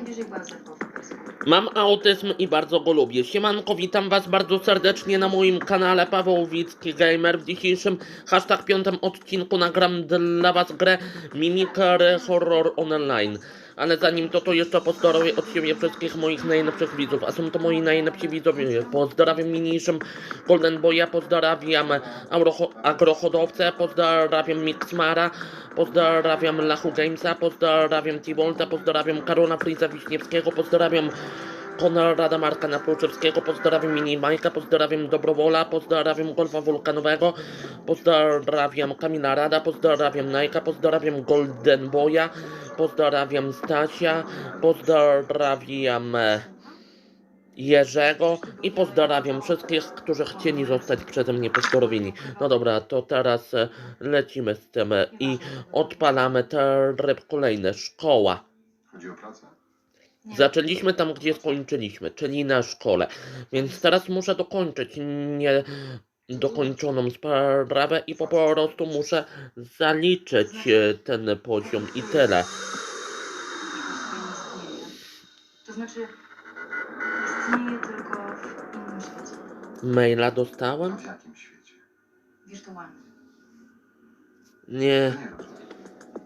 najbliżej bazy obywatelską. Mam autyzm i bardzo go lubię. Siemanko, witam was bardzo serdecznie na moim kanale Paweł Wicki Gamer. W dzisiejszym hashtag piątym odcinku nagram dla was grę Mimikry Horror Online. Ale zanim to, to jeszcze pozdrowię od siebie wszystkich moich najlepszych widzów. A są to moi najlepsi widzowie. Pozdrawiam niniejszym Golden Boya, pozdrawiam Agroho- Agrohodowcę, pozdrawiam Mixmara, pozdrawiam Lachu Jamesa, pozdrawiam T-Volta, pozdrawiam Karola Friza Wiśniewskiego, pozdrawiam Konrada Marka Napruczewskiego, pozdrawiam Mini Majka, pozdrawiam Dobrowola, pozdrawiam Golfa Wulkanowego, pozdrawiam Kamila Rada, pozdrawiam Najka, pozdrawiam Golden Boya, pozdrawiam Stasia, pozdrawiam e, Jerzego i pozdrawiam wszystkich, którzy chcieli zostać przeze mnie pozdrowieni. No dobra, to teraz e, lecimy z tym e, i odpalamy tryb kolejny, szkoła. Chodzi o pracę? Nie. Zaczęliśmy tam, gdzie skończyliśmy, czyli na szkole. Więc teraz muszę dokończyć nie dokończoną sprawę i po prostu muszę zaliczyć e, ten poziom i tyle. To znaczy, istnieje tylko w innym świecie. Maila dostałem? W jakim świecie? Wirtualnym. Nie,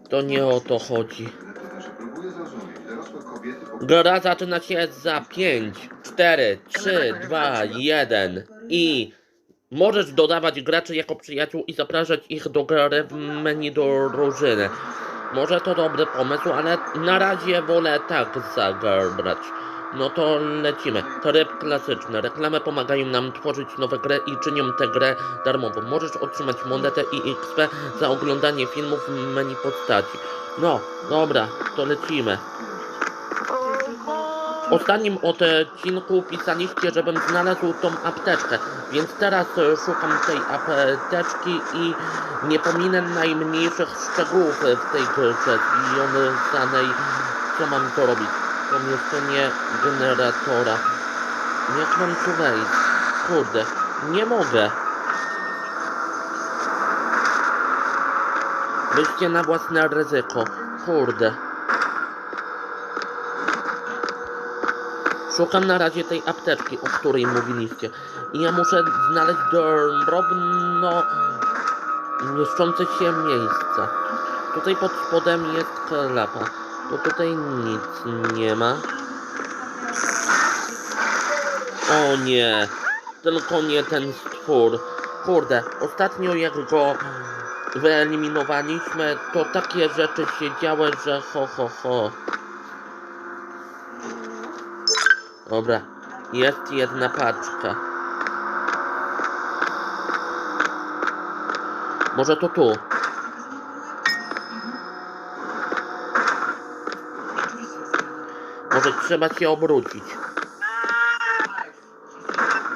to nie o to chodzi. Gra zaczyna się za 5, 4, 3, 2, 1 i możesz dodawać graczy jako przyjaciół i zapraszać ich do gry w menu do drużyny. Może to dobry pomysł, ale na razie wolę tak zagrać. No to lecimy. Tryb klasyczny. Reklamy pomagają nam tworzyć nowe gry i czynią tę grę darmową. Możesz otrzymać monetę i XP za oglądanie filmów w menu postaci. No, dobra, to lecimy. W ostatnim odcinku pisaliście, żebym znalazł tą apteczkę, więc teraz e, szukam tej apteczki i nie pominę najmniejszych szczegółów w tej grze związanej, co mam to robić. Pomieszczenie generatora. Jak mam tu wejść? Kurde, nie mogę. Wyjście na własne ryzyko. Kurde. Szukam na razie tej apteczki, o której mówiliście. I ja muszę znaleźć drobno mieszczące się miejsca. Tutaj pod spodem jest klapa. To tutaj nic nie ma. O nie, tylko nie ten stwór. Kurde, ostatnio jak go wyeliminowaliśmy, to takie rzeczy się działy, że ho ho ho. Dobra, jest jedna paczka. Może to tu. Może trzeba się obrócić.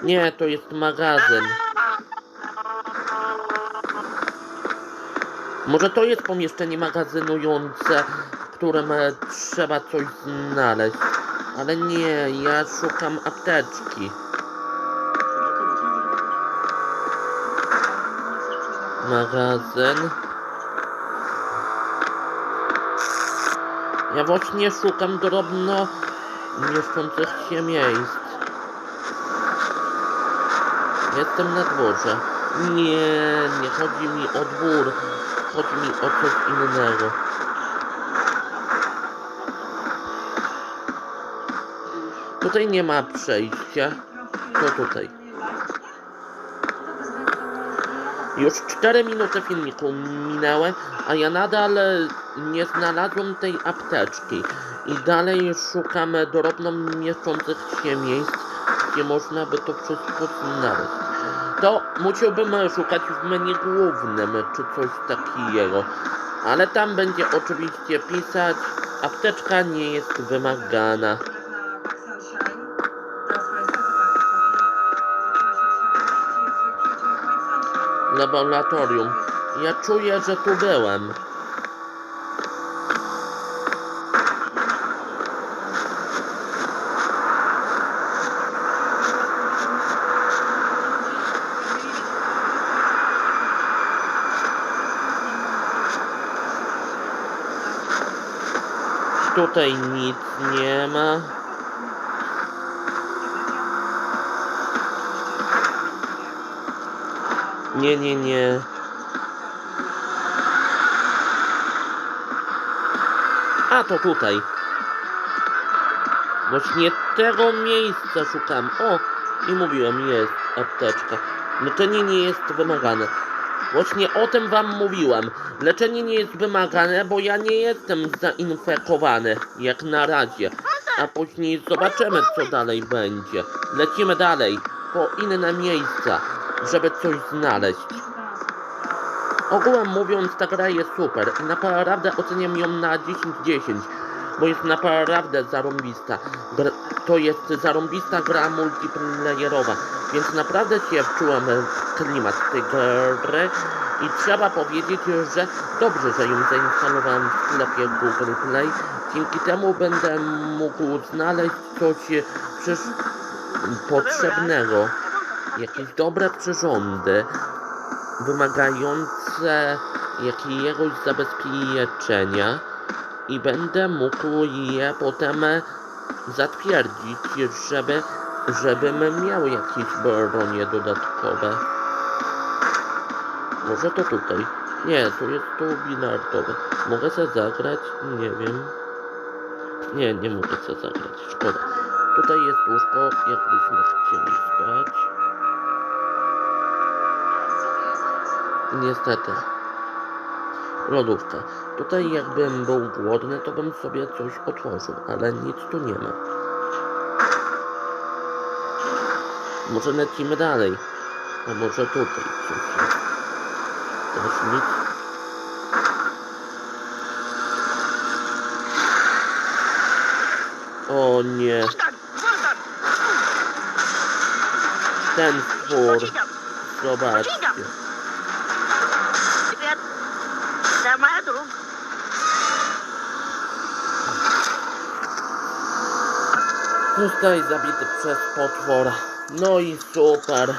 Nie, to jest magazyn. Może to jest pomieszczenie magazynujące, w którym e, trzeba coś znaleźć. Ale nie, ja szukam apteczki. Magazyn. Ja właśnie szukam drobno mieszczących się miejsc. Jestem na dworze. Nie, nie chodzi mi o dwór. Chodzi mi o coś innego. Tutaj nie ma przejścia. To tutaj. Już 4 minuty filmiku minęły, a ja nadal nie znalazłem tej apteczki. I dalej szukamy drobno mieszczących się miejsc, gdzie można by to wszystko znaleźć. To musiałbym szukać w menu głównym, czy coś takiego. Ale tam będzie oczywiście pisać, apteczka nie jest wymagana. Laboratorium. Ja czuję, że tu byłem. Tutaj nic nie ma. Nie, nie, nie. A to tutaj. Właśnie tego miejsca szukam. O! I mówiłem, jest apteczka. Leczenie nie jest wymagane. Właśnie o tym wam mówiłem. Leczenie nie jest wymagane, bo ja nie jestem zainfekowany. Jak na razie. A później zobaczymy, co dalej będzie. Lecimy dalej. Po inne miejsca, żeby coś znaleźć. Ogółem mówiąc, ta gra jest super i naprawdę oceniam ją na 10-10, bo jest naprawdę zarąbista. To jest zarąbista gra multiplayerowa, więc naprawdę się wczułem w klimat tej gry i trzeba powiedzieć, że dobrze, że ją zainstalowałem w sklepie Google Play. Dzięki temu będę mógł znaleźć coś potrzebnego, jakieś dobre przyrządy wymagające jakiegoś zabezpieczenia i będę mógł je potem zatwierdzić, żeby, żebym miał jakieś bronie dodatkowe. Może to tutaj. Nie, tu jest to bilardowe. Mogę se zagrać? Nie wiem. Nie, nie mogę se zagrać. Szkoda. Tutaj jest łóżko, jakbyśmy chcieli spać. Niestety. Lodówka. Tutaj jakbym był głodny, to bym sobie coś otworzył, ale nic tu nie ma. Może lecimy dalej. A może tutaj coś jest. Też nic. O nie, ten stwór. Zobaczcie. Maya. Zostaje zabity przez potwora. No i super.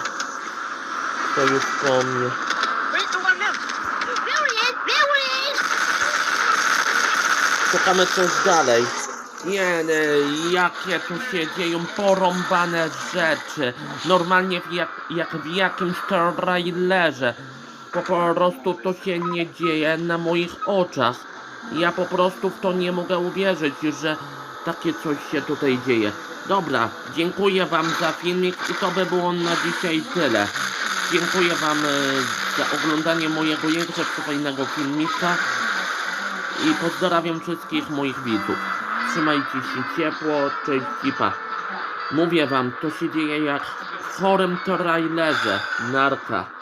To już po mnie. Czekamy coś dalej. Nie, jakie tu się dzieją porąbane rzeczy. Normalnie w jak, jak w jakimś trailerze. Po prostu to się nie dzieje na moich oczach. Ja po prostu w to nie mogę uwierzyć, że takie coś się tutaj dzieje. Dobra, dziękuję wam za filmik i to by było na dzisiaj tyle. Dziękuję wam e, za oglądanie mojego jeszcze fajnego filmika i pozdrawiam wszystkich moich widzów. Trzymajcie się ciepło, cześć i pa. Mówię wam, to się dzieje jak w chorym trailerze. Narka.